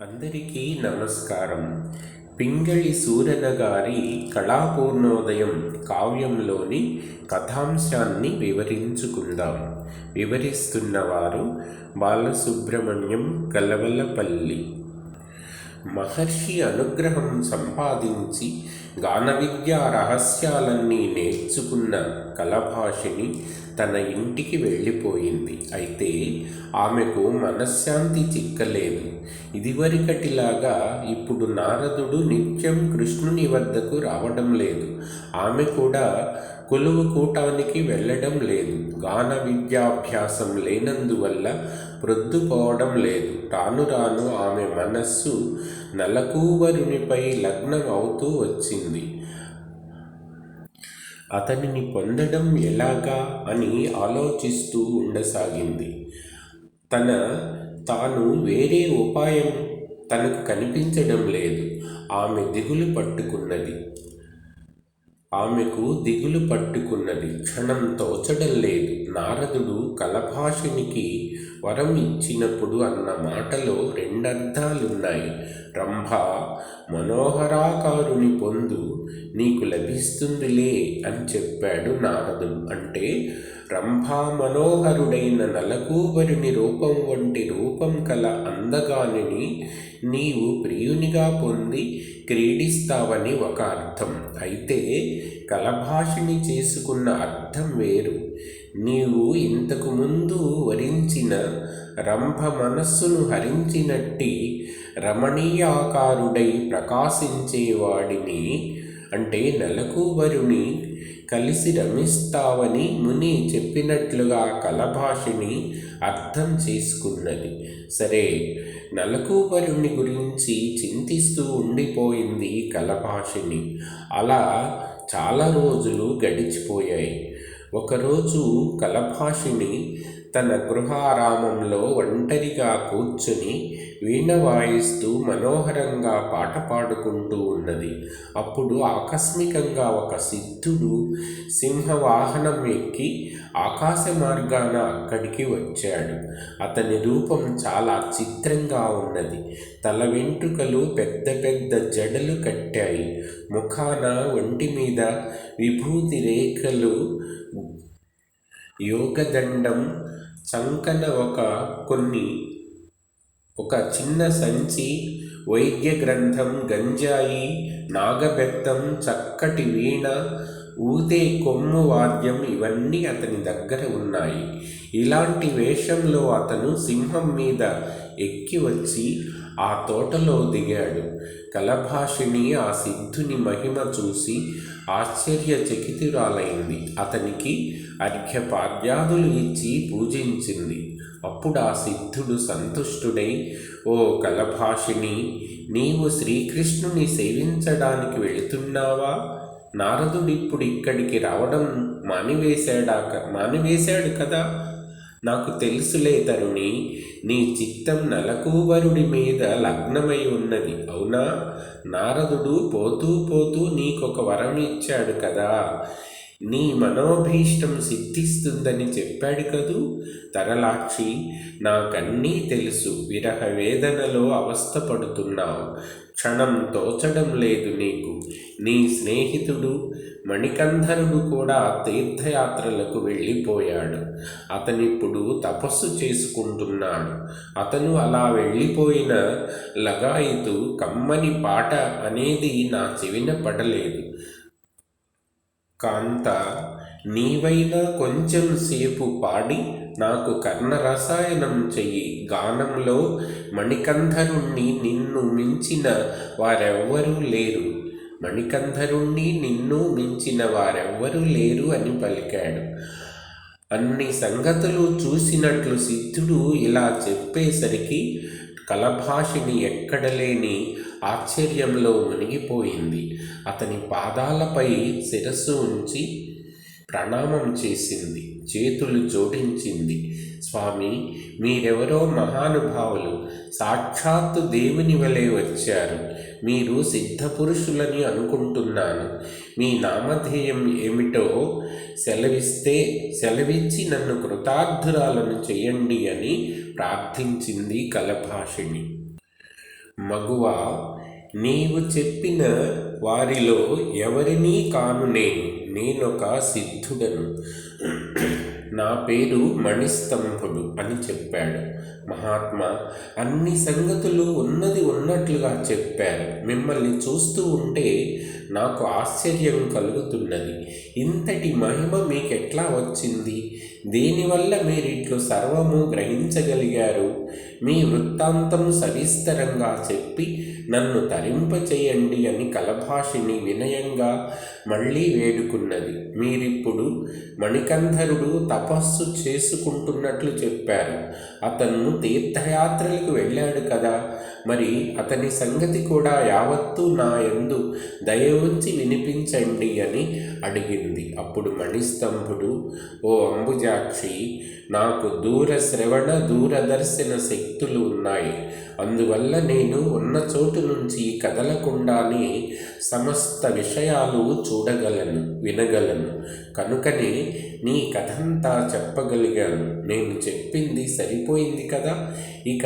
అందరికీ నమస్కారం. పింగళి సూరన గారి కళాపూర్ణోదయం కావ్యంలోని కథాంశాన్ని వివరించుకుందాం. వివరిస్తున్నవారు బాలసుబ్రహ్మణ్యం కలవలపల్లి మహర్షి అనుగ్రహం సంపాదించి గాన విద్యా రహస్యాలన్నీ నేర్చుకున్న కలభాషిణి తన ఇంటికి వెళ్ళిపోయింది. అయితే ఆమెకు మనశ్శాంతి చిక్కలేదు. ఇదివరకటిలాగా ఇప్పుడు నారదుడు నిత్యం కృష్ణుని వద్దకు రావడం లేదు. ఆమె కూడా కొలువు కూటానికి వెళ్ళడం లేదు. గాన విద్యాభ్యాసం లేనందువల్ల ప్రొద్దుపోవడం లేదు. రాను రాను ఆమె మనస్సు నలకూవరునిపై లగ్నం అవుతూ వచ్చింది. అతనిని పొందడం ఎలాగా అని ఆలోచిస్తూ ఉండసాగింది. తన తాను వేరే ఉపాయం తనకు కనిపించడం లేదు. ఆమె దిగులు పట్టుకున్నది. ఆమెకు దిగులు పట్టుకున్నది క్షణం తోచడం లేదు. నారదుడు కలభాషినికి వరం ఇచ్చినప్పుడు అన్న మాటలో రెండర్థాలున్నాయి. రంభ మనోహరాకారుని పొందు నీకు లభిస్తుందిలే అని చెప్పాడు నారదుడు. అంటే రంభా మనోహరుడైన నలకూబరుని రూపం వంటి రూపం కల అందగానిని నీవు ప్రియునిగా పొంది క్రీడిస్తావని ఒక అర్థం. అయితే కలభాషిని చేసుకున్న అర్థం వేరు. నీవు ఇంతకుముందు వరించిన రంభ మనస్సును హరించినట్టి రమణీయాకారుడై ప్రకాశించేవాడిని అంటే నలకూబరుని కలిసి రమిస్తావని ముని చెప్పినట్లుగా కలభాషిని అర్థం చేసుకున్నది. సరే నలకూబరుని గురించి చింతిస్తూ ఉండిపోయింది కలభాషిని. అలా చాలా రోజులు గడిచిపోయాయి. ఒకరోజు కలభాషిని తన గృహారామంలో ఒంటరిగా కూర్చుని వీణ వాయిస్తూ మనోహరంగా పాట పాడుకుంటూ ఉన్నది. అప్పుడు ఆకస్మికంగా ఒక సిద్ధుడు సింహవాహనం ఎక్కి ఆకాశ మార్గాన అక్కడికి వచ్చాడు. అతని రూపం చాలా చిత్రంగా ఉన్నది. తల వెంట్రుకలు పెద్ద పెద్ద జడలు కట్టాయి. ముఖాన ఒంటి మీద విభూతి రేఖలు యోగదండం చంకన ఒక కొన్ని ఒక చిన్న సంచి వైద్య గ్రంథం గంజాయి నాగబెత్తం చక్కటి వీణ ఊదే కొమ్ము వాద్యం ఇవన్నీ అతని దగ్గర ఉన్నాయి. ఇలాంటి వేషంలో అతను సింహం మీద ఎక్కి వచ్చి ఆ తోటలో దిగాడు. కలభాషిణి ఆ సిద్ధుని మహిమ చూసి ఆశ్చర్యచకితురాలైంది. అతనికి అర్ఘ్యపాద్యాదులు ఇచ్చి పూజించింది. అప్పుడు ఆ సిద్ధుడు సంతుష్టుడై ఓ కలభాషిణి నీవు శ్రీకృష్ణుని సేవించడానికి వెళుతున్నావా? నారదుడిప్పుడు ఇక్కడికి రావడం మానివేశాడాక మానివేశాడు కదా. నాకు తెలుసులే తరుణి నీ చిత్తం నలకూవరుడి మీద లగ్నమై ఉన్నది. అవునా? నారదుడు పోతూ పోతూ నీకొక వరం ఇచ్చాడు కదా. నీ మనోభీష్టం సిద్ధిస్తుందని చెప్పాడు కదూ? తరలాక్షి నాకన్నీ తెలుసు. విరహ వేదనలో అవస్థపడుతున్నావు. క్షణం తోచడం లేదు నీకు. నీ స్నేహితుడు మణికంధరుడు కూడా తీర్థయాత్రలకు వెళ్ళిపోయాడు. అతనిప్పుడు తపస్సు చేసుకుంటున్నాడు. అతను అలా వెళ్ళిపోయిన లగాయితు కమ్మని పాట అనేది నా చెవిన పడలేదు. కాంత నీవైనా కొంచెం సేపు పాడి నాకు కర్ణ రసాయనం చెయ్యి. గానంలో మణికంధరుణ్ణి నిన్ను మించిన వారెవ్వరూ లేరు. మణికంధరుణ్ణి నిన్ను మించిన వారెవ్వరూ లేరు అని పలికాడు. అన్ని సంగతులు చూసినట్లు సిద్ధుడు ఇలా చెప్పేసరికి కలభాషిని ఎక్కడలేని ఆశ్చర్యంలో మునిగిపోయింది. అతని పాదాలపై శిరస్సు ఉంచి ప్రణామం చేసింది. చేతులు జోడించింది. స్వామి మీరెవరో మహానుభావులు. సాక్షాత్తు దేవుని వలె వచ్చారు. మీరు సిద్ధపురుషులని అనుకుంటున్నాను. మీ నామధేయం ఏమిటో సెలవిస్తే సెలవిచ్చి నన్ను కృతార్థురాలను చేయండి అని ప్రార్థించింది కలభాషిణి. మగువా నీవు చెప్పిన వారిలో ఎవరినీ కాను నేను. నేనొక సిద్ధుడను. నా పేరు మణిస్తంభుడు అని చెప్పాడు. మహాత్మా అన్ని సంగతులు ఉన్నది ఉన్నట్లుగా చెప్పారు. మిమ్మల్ని చూస్తూ ఉంటే నాకు ఆశ్చర్యం కలుగుతున్నది. ఇంతటి మహిమ మీకెట్లా వచ్చింది? దేనివల్ల మీరిట్లు సర్వము గ్రహించగలిగారు? మీ వృత్తాంతం సవిస్తరంగా చెప్పి నన్ను తరింపచేయండి అని కలభాషిని వినయంగా మళ్ళీ వేడుకున్నది. మీరిప్పుడు మణికంధరుడు తపస్సు చేసుకుంటున్నట్లు చెప్పారు. అతను తీర్థయాత్రలకు వెళ్ళాడు కదా మరి అతని సంగతి కూడా యావత్తూ నా ఎందు దయ ఉంచి వినిపించండి అని అడిగింది. అప్పుడు మణిస్తంభుడు ఓ అంబుజాక్షి నాకు దూర శ్రవణ దూరదర్శన శక్తులు ఉన్నాయి. అందువల్ల నేను ఉన్న చోటు నుంచి కదలకుండానే సమస్త విషయాలు చూడగలను వినగలను. కనుకనే నీ కథంతా చెప్పగలిగాను. నేను చెప్పింది సరిపోయింది కదా? ఇక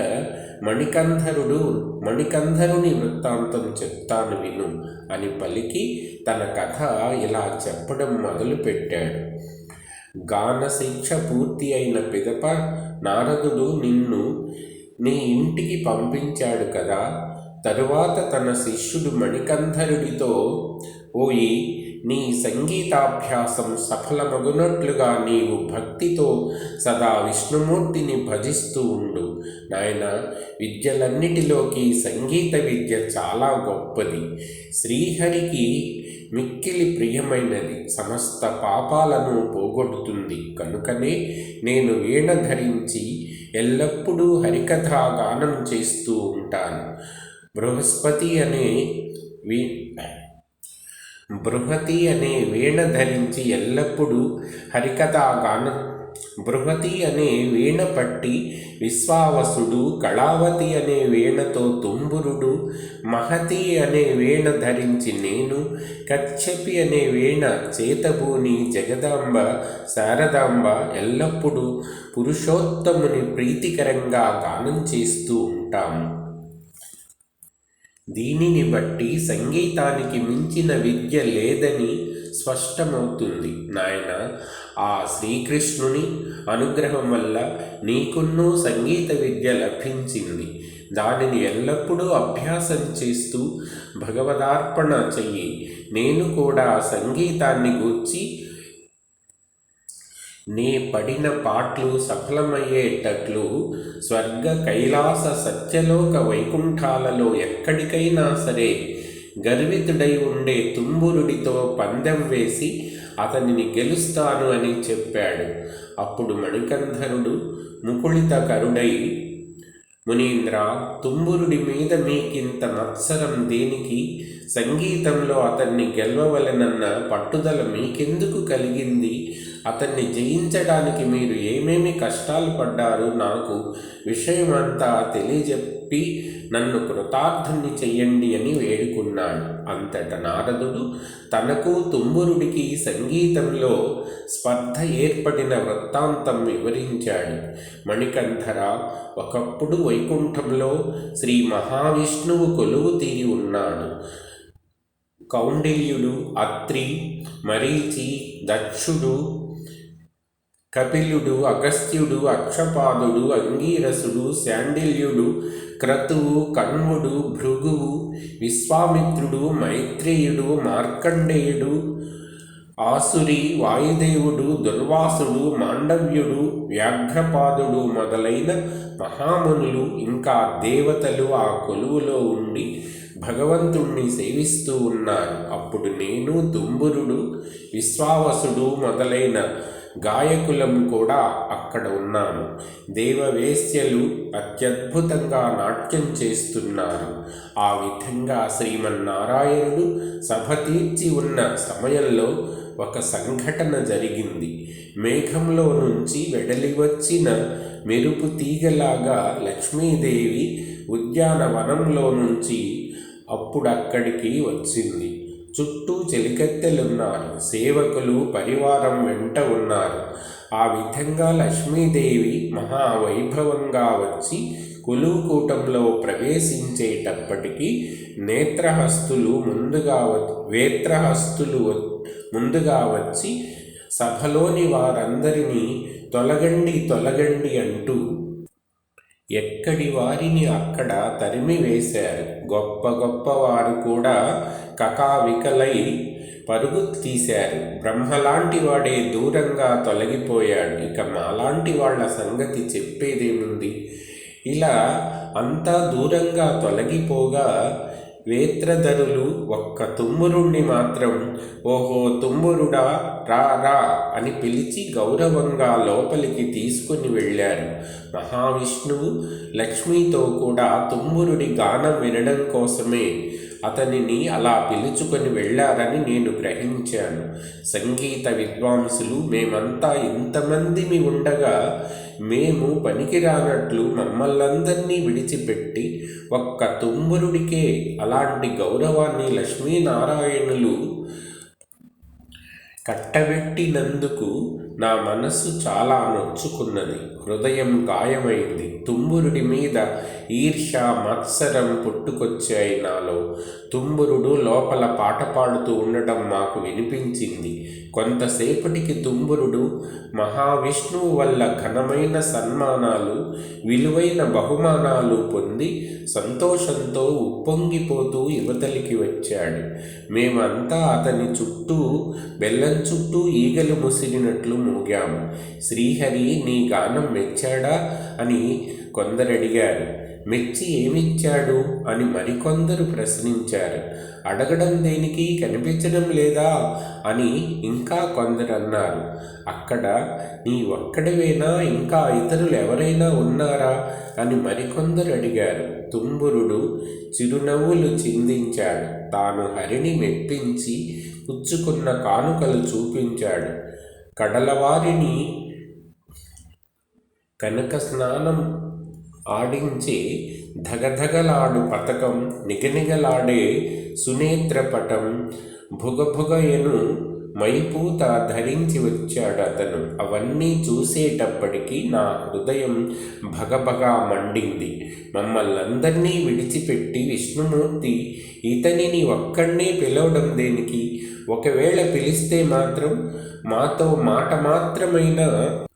మణికంధరుడు మణికంధరుని వృత్తాంతం చెప్తాను విను అని పలికి తన కథ ఇలా చెప్పడం మొదలుపెట్టాడు. గాన శిక్ష పూర్తి అయిన పిదప నారదుడు నిన్ను నీ ఇంటికి పంపించాడు కదా. తరువాత తన శిష్యుడు మణికంధరుడితో పోయి నీ సంగీతాభ్యాసం సఫలమగునట్లుగా నీవు భక్తితో సదా విష్ణుమూర్తిని భజిస్తూ ఉండు. నాయన విద్యలన్నిటిలోకి సంగీత విద్య చాలా గొప్పది. శ్రీహరికి మిక్కిలి ప్రియమైనది. సమస్త పాపాలను పోగొడుతుంది. కనుకనే నేను వీణ ధరించి ఎల్లప్పుడూ హరికథా గానం చేస్తూ ఉంటాను. బృహస్పతి అనే వీ బృహతి అనే వీణ ధరించి ఎల్లప్పుడూ హరికథాగాన. బృహతి అనే వీణ పట్టి విశ్వావసుడు కళావతి అనే వీణతో తుంబురుడు మహతి అనే వీణ ధరించి నేను కచ్చపి అనే వీణ చేతభూని జగదాంబ శారదాంబ ఎల్లప్పుడూ పురుషోత్తముని ప్రీతికరంగా గానం చేస్తూ ఉంటాము. దీనిని బట్టి సంగీతానికి మించిన విద్య లేదని స్పష్టమవుతుంది. నాయన ఆ శ్రీకృష్ణుని అనుగ్రహం వల్ల నీకున్నూ సంగీత విద్య లభించింది. దానిని ఎల్లప్పుడూ అభ్యాసం చేస్తూ భగవదార్పణ చెయ్యి. నేను కూడా సంగీతాన్ని గూర్చి నే పడిన పాటలు సఫలమయ్యేటట్లు స్వర్గ కైలాస సత్యలోక వైకుంఠాలలో ఎక్కడికైనా సరే గర్వితుడై ఉండే తుంబురుడితో పందెం వేసి అతనిని గెలుస్తాను అని చెప్పాడు. అప్పుడు మణికంధరుడు ముకుళిత కరుడై మునీంద్ర తుంబురుడి మీద మీకింత మత్సరం దేనికి? సంగీతంలో అతన్ని గెలవవలనన్న పట్టుదల మీకెందుకు కలిగింది? అతన్ని జయించడానికి మీరు ఏమేమి కష్టాలు పడ్డారు నాకు విషయమంతా తెలియజెప్పి నన్ను కృతార్థుని చెయ్యండి అని వేడుకున్నాడు. అంతట నారదుడు తనకు తుంబురుడికి సంగీతంలో స్పర్ధ ఏర్పడిన వృత్తాంతం వివరించాడు. మణికంఠర ఒకప్పుడు వైకుంఠంలో శ్రీ మహావిష్ణువు కొలువు తీరి ఉన్నాడు. కౌండిల్యుడు అత్రి మరీచి దక్షుడు కపిలుడు అగస్త్యుడు అక్షపాదుడు అంగీరసుడు శాండిల్యుడు క్రతువు కణ్వుడు భృగువు విశ్వామిత్రుడు మైత్రేయుడు మార్కండేయుడు ఆసురి వాయుదేవుడు దుర్వాసుడు మాండవ్యుడు వ్యాఘ్రపాదుడు మొదలైన మహామునులు ఇంకా దేవతలు ఆ కొలువులో ఉండి భగవంతుణ్ణి సేవిస్తూ ఉన్నారు. అప్పుడు నేను దుంబురుడు విశ్వావసుడు మొదలైన గాయకులం కూడా అక్కడ ఉన్నాము దేవవేశ్యలు అత్యద్భుతంగా నాట్యం చేస్తున్నారు. ఆ విధంగా శ్రీమన్నారాయణుడు సభ తీర్చి ఉన్న సమయంలో ఒక సంఘటన జరిగింది. మేఘంలో నుంచి వెడలి వచ్చిన మెరుపు తీగలాగా లక్ష్మీదేవి ఉద్యానవనంలో నుంచి అప్పుడక్కడికి వచ్చింది. చుట్టూ చెలికత్తెలున్నారు. సేవకులు పరివారం వెంట ఉన్నారు. ఆ విధంగా లక్ష్మీదేవి మహావైభవంగా వచ్చి కులుకూటంలో ప్రవేశించేటప్పటికీ నేత్రహస్తులు ముందుగా వేత్రహస్తులు ముందుగా వచ్చి సభలోని వారందరినీ తొలగండి తొలగండి అంటూ ఎక్కడి వారిని అక్కడ తరిమి వేశారు? గొప్ప గొప్ప వారు కూడా కకావికలై పరుగు తీశారు. బ్రహ్మలాంటి వాడే దూరంగా తొలగిపోయాడు. ఇక మాలాంటి వాళ్ళ సంగతి చెప్పేదేముంది? ఇలా అంతా దూరంగా తొలగిపోగా వేత్రధనులు ఒక్క తుమ్మురుణ్ణి మాత్రం ఓహో తుమ్మురుడా రా రా అని పిలిచి గౌరవంగా లోపలికి తీసుకుని వెళ్ళారు. మహావిష్ణువు లక్ష్మితో కూడా తుమ్మురుడి గానం వినడం కోసమే అతనిని అలా పిలుచుకొని వెళ్ళారని నేను గ్రహించాను. సంగీత విద్వాంసులు మేమంతా ఇంతమందిమి ఉండగా మేము పనికిరానట్లు మమ్మల్నందరినీ విడిచిపెట్టి ఒక్క తుమ్మురుడికే అలాంటి గౌరవాన్ని లక్ష్మీనారాయణులు కట్టబెట్టినందుకు నా మనస్సు చాలా నొచ్చుకున్నది. హృదయం గాయమైంది. తుమ్మురుడి మీద ఈర్ష మత్సరం పుట్టుకొచ్చాయి నాలో. తుమ్మురుడు లోపల పాట పాడుతూ ఉండటం మాకు వినిపించింది. కొంతసేపటికి తుంబురుడు మహావిష్ణువు వల్ల ఘనమైన సన్మానాలు విలువైన బహుమానాలు పొంది సంతోషంతో ఉప్పొంగిపోతూ యువతలికి వచ్చాడు. మేమంతా అతని చుట్టూ బెల్లం చుట్టూ ఈగలు ముసిరినట్లు మూగాము శ్రీహరి నీ గానం మెచ్చాడా? అని కొందరడిగారు. మెచ్చి ఏమిచ్చాడు? అని మరికొందరు ప్రశ్నించారు. అడగడం దేనికి? కనిపించడం లేదా? అని ఇంకా కొందరు అన్నారు అక్కడ నీ ఒక్కడివేనా? ఇంకా ఇతరులు ఎవరైనా ఉన్నారా? అని మరికొందరు అడిగారు తుంబురుడు చిరునవ్వులు చిందించాడు. తాను హరిని మెప్పించి పుచ్చుకున్న కానుకలు చూపించాడు. కడలవారిని కనక స్నానం ఆడించి ధగధగలాడు పతకం నిగనిగలాడే సునేత్రపటం భుగభుగయను మైపూత ధరించి వచ్చాడు అతను. అవన్నీ చూసేటప్పటికీ నా హృదయం భగభగా మండింది. మమ్మల్నందరినీ విడిచిపెట్టి విష్ణుమూర్తి ఇతనిని ఒక్కడనే పిలవడం దేనికి? ఒకవేళ పిలిస్తే మాత్రం మాతో మాట మాత్రమైనా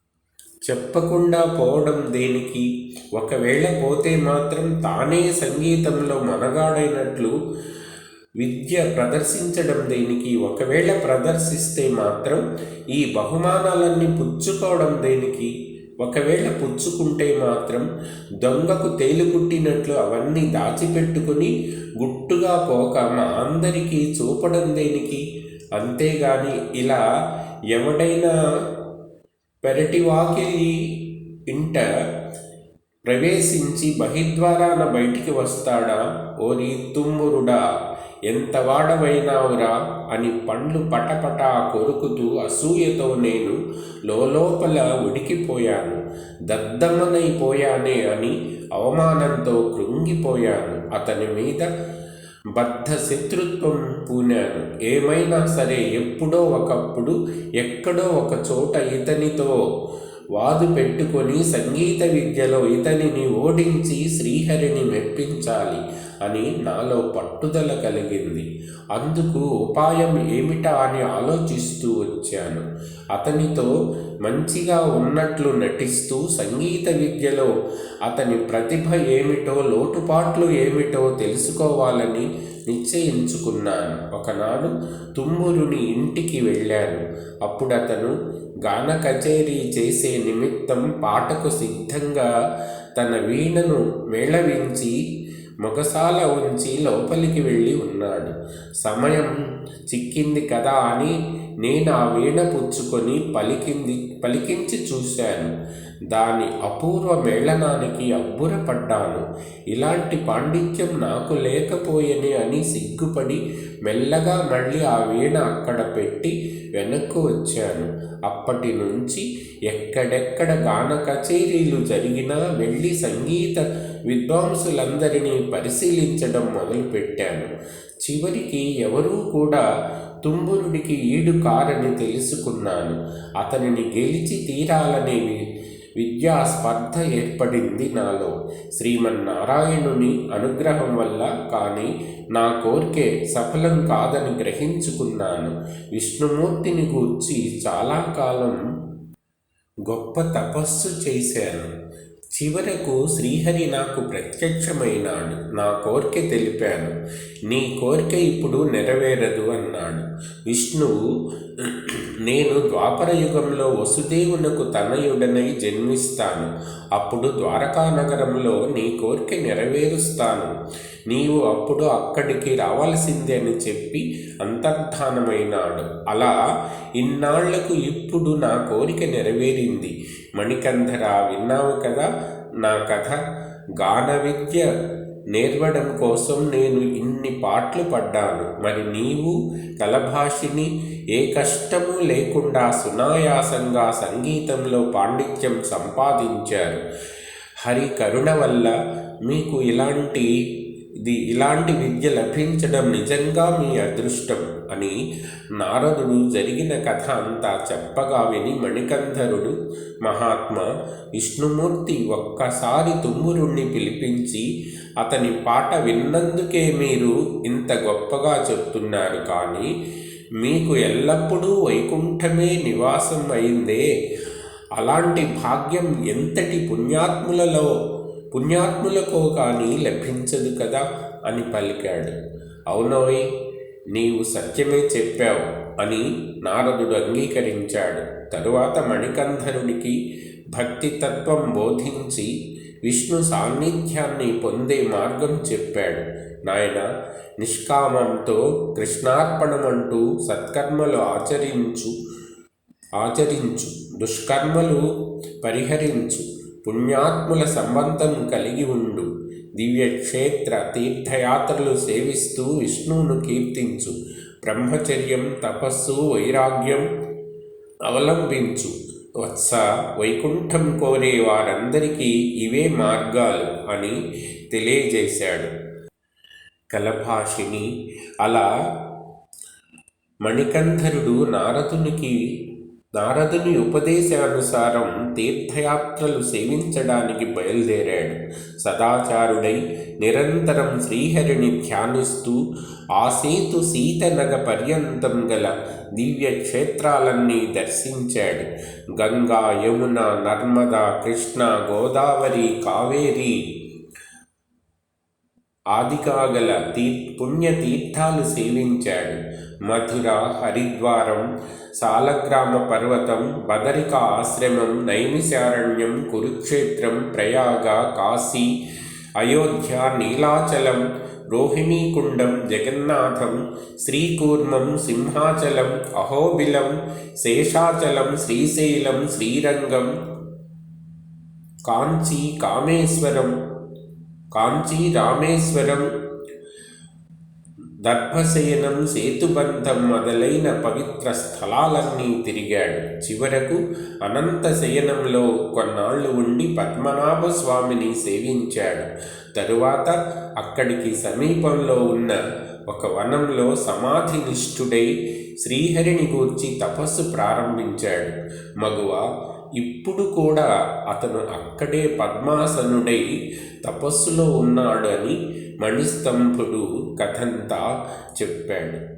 చెప్పకుండా పోవడం దేనికి? ఒకవేళ పోతే మాత్రం తానే సంగీతంలో మనగాడైనట్లు విద్య ప్రదర్శించడం దేనికి? ఒకవేళ ప్రదర్శిస్తే మాత్రం ఈ బహుమానాలన్నీ పుచ్చుకోవడం దేనికి? ఒకవేళ పుచ్చుకుంటే మాత్రం దొంగకు తేలుకుట్టినట్లు అవన్నీ దాచిపెట్టుకుని గుట్టుగా పోక మా అందరికీ చూపడం దేనికి? అంతేగాని ఇలా ఎవడైనా పెరటివాకిలి ఇంట ప్రవేశించి బహిద్వారాన బయటికి వస్తాడా? ఓరి తుమ్మురుడా! ఎంత వాడవైనావురా అని పండ్లు పటపటా కొరుకుతూ అసూయతో నేను లోపల ఉడికిపోయాను. దద్దమ్మనైపోయానే అని అవమానంతో కృంగిపోయాను. అతని మీద బద్ధ శత్రుత్వం పూనాను. ఏమైనా సరే ఎప్పుడో ఒకప్పుడు ఎక్కడో ఒక చోట ఇతనితో వాదు పెట్టుకొని సంగీత విద్యలో ఇతనిని ఓడించి శ్రీహరిని మెప్పించాలి అని నాలో పట్టుదల కలిగింది. అందుకు ఉపాయం ఏమిటా అని ఆలోచిస్తూ వచ్చాను. అతనితో మంచిగా ఉన్నట్లు నటిస్తూ సంగీత విద్యలో అతని ప్రతిభ ఏమిటో లోటుపాట్లు ఏమిటో తెలుసుకోవాలని నిశ్చయించుకున్నాను. ఒకనాడు తుమ్మురుని ఇంటికి వెళ్ళాను. అప్పుడు అతను గాన కచేరీ చేసే నిమిత్తం పాటకు సిద్ధంగా తన వీణను మేళవించి మొగసాల ఉంచి లోపలికి వెళ్ళి ఉన్నాడు. సమయం చిక్కింది కదా అని నేను ఆ వీణ పుచ్చుకొని పలికింది పలికించి చూశాను. దాని అపూర్వ మేళనానికి అబ్బురపడ్డాను. ఇలాంటి పాండిత్యం నాకు లేకపోయేనే అని సిగ్గుపడి మెల్లగా మళ్ళీ ఆ వీణ అక్కడ పెట్టి వెనక్కు వచ్చాను. అప్పటి నుంచి ఎక్కడెక్కడ గాన కచేరీలు జరిగినా వెళ్ళి సంగీత విద్వాంసులందరినీ పరిశీలించడం మొదలుపెట్టాను. చివరికి ఎవరూ కూడా తుంబురుడికి ఈడు కారని తెలుసుకున్నాను. అతనిని గెలిచి తీరాలనే విద్యా స్పర్ధ ఏర్పడింది నాలో. శ్రీమన్నారాయణుని అనుగ్రహం వల్ల కానీ నా కోరికే సఫలం కాదని గ్రహించుకున్నాను. విష్ణుమూర్తిని గూర్చి చాలా కాలం గొప్ప తపస్సు చేశాను. చివరకు శ్రీహరి నాకు ప్రత్యక్షమైనాడు. నా కోరిక తెలిపాను. నీ కోరిక ఇప్పుడు నెరవేరదు అన్నాడు. విష్ణువు నేను ద్వాపర యుగంలో వసుదేవునకు తనయుడనై జన్మిస్తాను. అప్పుడు ద్వారకా నగరంలో నీ కోరిక నెరవేరుస్తాను. నీవు అప్పుడు అక్కడికి రావాల్సిందే అని చెప్పి అంతర్ధానమైనాడు. అలా ఇన్నాళ్ళకు ఇప్పుడు నా కోరిక నెరవేరింది. మణికంధర విన్నావు కదా నా కథ? గాన విద్య నేర్వడం కోసం నేను ఇన్ని పాటలు పడ్డాను. మరి నీవు కలభాషిని ఏ కష్టము లేకుండా సునాయాసంగా సంగీతంలో పాండిత్యం సంపాదించారు. హరి కరుణ వల్ల మీకు ఇలాంటి ఇది ఇలాంటి విద్య లభించడం నిజంగా మీ అదృష్టం అని నారదుడు జరిగిన కథ అంతా చెప్పగా విని మణికంధరుడు మహాత్మ విష్ణుమూర్తి ఒక్కసారి తుమ్మురుణ్ణి పిలిపించి అతని పాట విన్నందుకే మీరు ఇంత గొప్పగా చెప్తున్నారు. కానీ మీకు ఎల్లప్పుడూ వైకుంఠమే నివాసం అయిందే. అలాంటి భాగ్యం ఎంతటి పుణ్యాత్ములలో పుణ్యాత్ములకో కానీ లభించదు కదా అని పలికాడు. అవునోయ్ నీవు సత్యమే చెప్పావు అని నారదుడు అంగీకరించాడు. తరువాత మణికంధరుడికి భక్తి తత్వం బోధించి విష్ణు సాన్నిధ్యాన్ని పొందే మార్గం చెప్పాడు. నాయన నిష్కామంతో కృష్ణార్పణమంటూ సత్కర్మలు ఆచరించు ఆచరించు దుష్కర్మలు పరిహరించు పుణ్యాత్ముల సంబంధం కలిగి ఉండు. దివ్యక్షేత్ర తీర్థయాత్రలు సేవిస్తూ విష్ణువును కీర్తించు. బ్రహ్మచర్యం తపస్సు వైరాగ్యం అవలంబించు. వత్స వైకుంఠం కోరే వారందరికీ ఇవే మార్గాలు అని తెలియజేశాడు. కలభాషిని అలా మణికంధరుడు నారదునికి నారదుని ఉపదేశానుసారం తీర్థయాత్రలు సేవించడానికి బయలుదేరాడు. సదాచారుడై నిరంతరం శ్రీహరిని ధ్యానిస్తూ ఆ సేతు సీతనగ పర్యంతం గల దివ్య క్షేత్రాలన్నీ దర్శించాడు. గంగా యమున నర్మద కృష్ణ గోదావరి కావేరి ఆదికాగల తీ పుణ్యతీర్థాలు సేవించాడు. మధుర హరిద్వారం సాలగ్రామ పర్వతం బదరిక ఆశ్రమం నైమిశారణ్యం కురుక్షేత్రం ప్రయాగ కాశీ అయోధ్య నీలాచలం రోహిణీకుండం జగన్నాథం శ్రీకూర్మం సింహాచలం అహోబిలం శేషాచలం శ్రీశైలం శ్రీరంగం కాంచీ కామేశ్వరం కాంచీ రామేశ్వరం దర్భశయనం సేతుబంధం మొదలైన పవిత్ర స్థలాలన్నీ తిరిగాడు. చివరకు అనంత శయనంలో కొన్నాళ్ళు ఉండి పద్మనాభ స్వామిని సేవించాడు. తరువాత అక్కడికి సమీపంలో ఉన్న ఒక వనంలో సమాధి నిష్ఠుడై శ్రీహరిని గూర్చి తపస్సు ప్రారంభించాడు. మగువ ఇప్పుడు కూడా అతను అక్కడే పద్మాసనుడై తపస్సులో ఉన్నాడని మణిస్తంభుడు కథంతా చెప్పాడు.